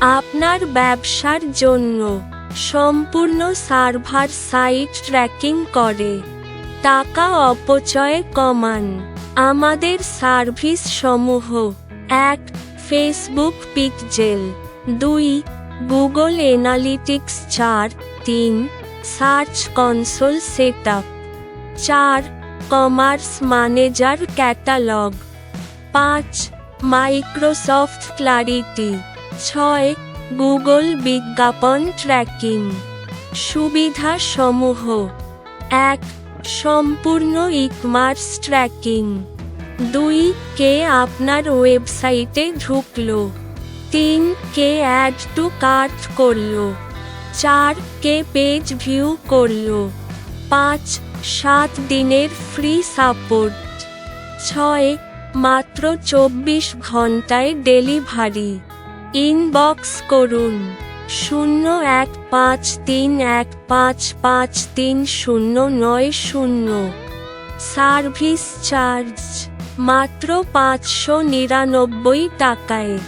আপনার ব্যবসার জন্য সম্পূর্ণ সার্ভার সাইট ট্র্যাকিং করে। টাকা অপচয় কমান। আমাদের সার্ভিস সমূহ এক, ফেসবুক পিকজেল। দুই, গুগল এনালিটিক্স চার, তিন, সার্চ কনসোল সেট আপ চার, কমার্স ম্যানেজার ক্যাটালগ। পাঁচ, মাইক্রোসফট ক্লারিটি। ছয়, গুগল বিজ্ঞাপন ট্র্যাকিং। সুবিধা সমূহ এক, সম্পূর্ণ ইকমার্স ট্র্যাকিং। দুই, কে আপনার ওয়েবসাইটে ঢুকল। তিন, কে অ্যাড টু কার্ট করল। চার, কে পেজ ভিউ করল। পাঁচ, সাত দিনের ফ্রি সাপোর্ট। ছয়, মাত্র চব্বিশ ঘন্টায় ডেলিভারি। ইনবক্স করুন। শূন্য এক পাঁচ তিন এক পাঁচ পাঁচ তিন শূন্য নয় শূন্য। Service charge. মাত্র পাঁচশো নিরানব্বই টাকায়।